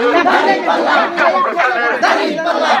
Dari pala, dari pala, dari pala,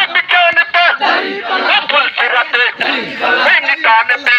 ఎన్ని తానతే ఎన్ని తానతే